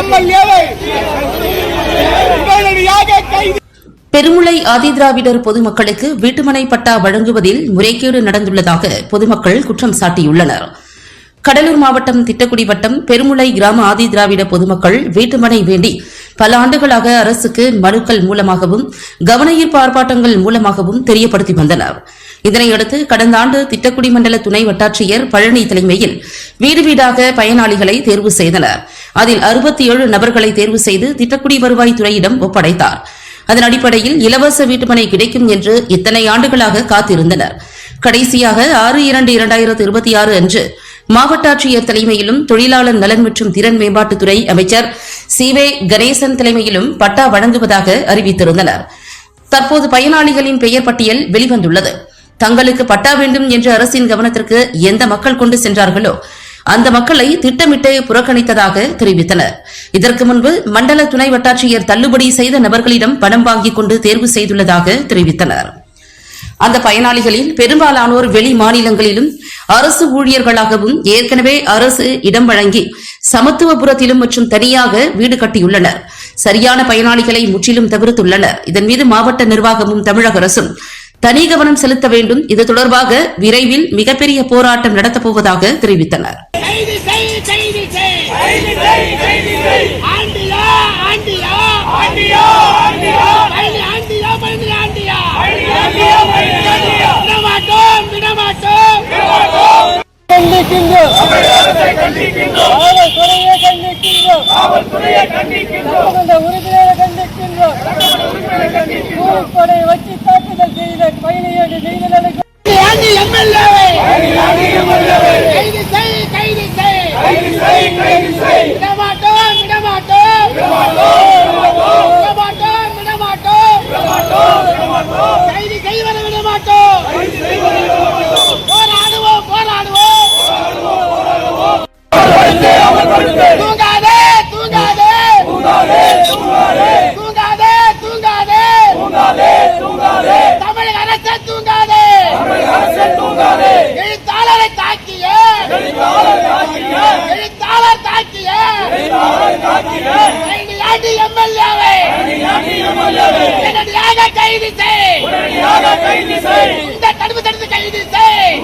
எம்எல்ஏவை உடனடியாக கைது பெருமுளை ஆதிதிராவிடர் பொதுமக்களுக்கு வீட்டுமனை பட்டா வழங்குவதில் முறைகேடு நடந்துள்ளதாக பொதுமக்கள் குற்றம் சாட்டியுள்ளனர். கடலூர் மாவட்டம் திட்டக்குடி வட்டம் பெருமுளை கிராம ஆதிதிராவிட பொதுமக்கள் வீட்டுமனை வேண்டி பல ஆண்டுகளாக அரசுக்கு மனுக்கள் மூலமாகவும் கவனஈர்ப்பு ஆர்ப்பாட்டங்கள் மூலமாகவும் தெரியப்படுத்தி வந்தனர். இதனையடுத்து கடந்த ஆண்டு திட்டக்குடி மண்டல துணை வட்டாட்சியர் பழனி தலைமையில் வீடு வீடாக பயனாளிகளை தேர்வு செய்தனா் அதில் அறுபத்தி ஏழு நபர்களை தேர்வு செய்து திட்டக்குடி வருவாய் துறையிடம் ஒப்படைத்தார். அதன் அடிப்படையில் இலவச வீட்டுமனை கிடைக்கும் என்று இத்தனை ஆண்டுகளாக காத்திருந்தனர். கடைசியாக ஆறு இரண்டு இரண்டாயிரத்து இருபத்தி ஆறு அன்று மாவட்ட ஆட்சியர் தலைமையிலும் தொழிலாளர் நலன் மற்றும் திறன் மேம்பாட்டுத்துறை அமைச்சர் சி வே கணேசன் தலைமையிலும் பட்டா வழங்குவதாக அறிவித்திருந்தனர். தற்போது பயனாளிகளின் பெயர் பட்டியல் வெளிவந்துள்ளது. தங்களுக்கு பட்டா வேண்டும் என்று அரசின் கவனத்திற்கு எந்த மக்கள் கொண்டு சென்றார்களோ அந்த மக்களை திட்டமிட்டு புறக்கணித்ததாக தெரிவித்தனர். இதற்கு முன்பு மண்டல துணை வட்டாட்சியர் தள்ளுபடி செய்த நபர்களிடம் பணம் வாங்கிக் கொண்டு தேர்வு செய்துள்ளதாக தெரிவித்தனர். அந்த பயனாளிகளில் பெரும்பாலானோர் வெளி மாநிலங்களிலும் அரசு ஊழியர்களாகவும் ஏற்கனவே அரசு இடம் வழங்கி சமத்துவபுரத்திலும் மற்றும் தனியாக வீடு கட்டியுள்ளனர். சரியான பயனாளிகளை முற்றிலும் தவிர்த்துள்ளனர். இதன் மீது மாவட்ட நிர்வாகமும் தமிழக அரசும் தனி கவனம் செலுத்த வேண்டும். இது தொடர்பாக விரைவில் மிகப்பெரிய போராட்டம் நடத்தப்போவதாக தெரிவித்தனர். உறுப்பினரை கண்டிக்கின்றோம். கைது செய் விட மாட்டோம் கைது செய் கைது செய் விடமாட்டோம் விடமாட்டோம் விடமாட்டோம் விடமாட்டோம் கைது செய்வதை விடமாட்டோம் போராடுவோம் போராடுவோம் தூங்காதே தூங்காதே தூங்காதே தூங்காதே தமிழக அரசே தூங்காதே எழுத்தாளரை தாக்கிய. எழுத்தாளர் தாக்கிய. ஆண்டி எம்எல்ஏவை. உடனடியாக கைது செய். இந்த தடுப்பு தடுத்து கைது செய்.